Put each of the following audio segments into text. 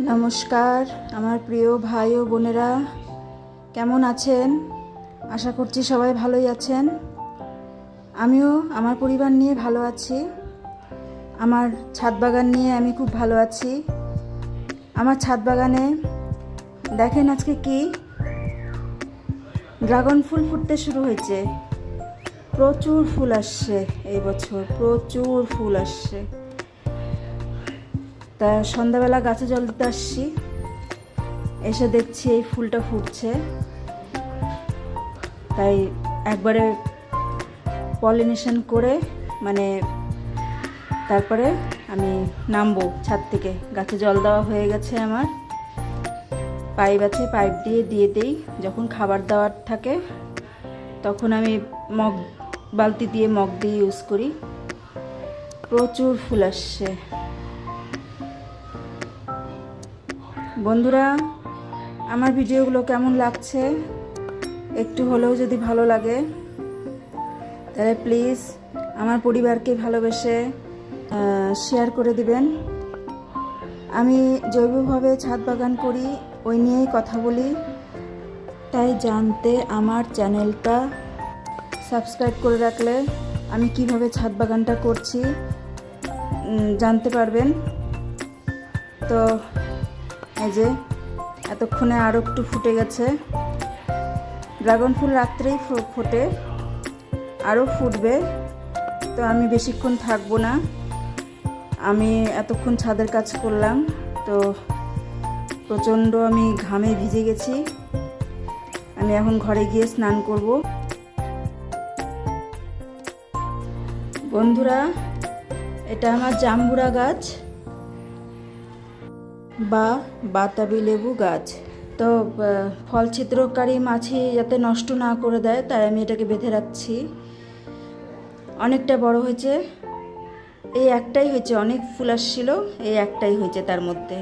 নমস্কার, আমার প্রিয় ভাই ও বোনেরা। কেমন আছেন? আশা করছি সবাই ভালোই আছেন। আমিও আমার পরিবার নিয়ে ভালো আছি। আমার ছাদ বাগান নিয়ে আমি খুব ভালো আছি। আমার ছাদ বাগানে দেখেন আজকে কি? ড্রাগন ফুল ফুটতে শুরু হয়েছে। প্রচুর ফুল আসছে এই বছর, প্রচুর ফুল আসছে। তা সন্ধ্যাবেলা গাছে জল দিতে আসছি। এসে দেখছি এই ফুলটা ফুটছে। তাই একবারে পলিনেশন করে মানে তারপরে আমি নামবো ছাদ থেকে। গাছে জল দেওয়া হয়ে গেছে আমার। পাইপ আছে, পাইপ দিয়ে দিয়ে দিই। যখন খাবার দাবার থাকে, তখন আমি মগ, বালতি দিয়ে মগ দিয়ে ইউজ করি। প্রচুর ফুল আসছে। বন্ধুরা, আমার ভিডিওগুলো কেমন লাগছে? একটু হলেও যদি ভালো লাগে, তাহলে প্লিজ আমার পরিবারকে ভালোবেসে শেয়ার করে দিবেন। আমি জৈবভাবে ছাদ বাগান করি, ওই নিয়েই কথা বলি। তাই জানতে আমার চ্যানেলটা সাবস্ক্রাইব করে রাখলে আমি কীভাবে ছাদ বাগানটা করছি জানতে পারবেন। তো এই যে, এতক্ষণে আরও একটু ফুটে গেছে। ড্রাগন ফুল রাত্রেই ফোটে আরও ফুটবে। তো আমি বেশিক্ষণ থাকব না। আমি এতক্ষণ ছাদের কাজ করলাম, তো প্রচণ্ড আমি ঘামে ভিজে গেছি। আমি এখন ঘরে গিয়ে স্নান করব। বন্ধুরা, এটা আমার জাম্বুরা গাছ। বা বাতাবি লেবু গাছ। তো ফল ছিদ্রকারী মাছি যাতে নষ্ট না করে দেয়, তাই আমি এটাকে বেঁধে রাখছি। অনেকটা বড় হয়েছে। এই একটাই হয়েছে, অনেক ফুল আসছিল, এই একটাই হয়েছে তার মধ্যে।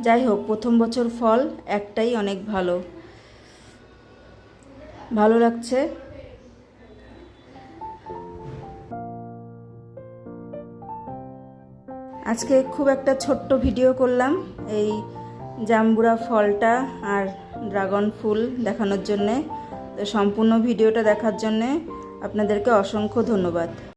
যাই হোক, প্রথম বছর ফল একটাই অনেক ভালো। ভালো লাগছে। আজকে খুব একটা ছোট্ট ভিডিও করলাম, এই জাম্বুরা ফলটা আর ড্রাগন ফুল দেখানোর জন্যে। তো সম্পূর্ণ ভিডিওটা দেখার জন্যে আপনাদেরকে অসংখ্য ধন্যবাদ।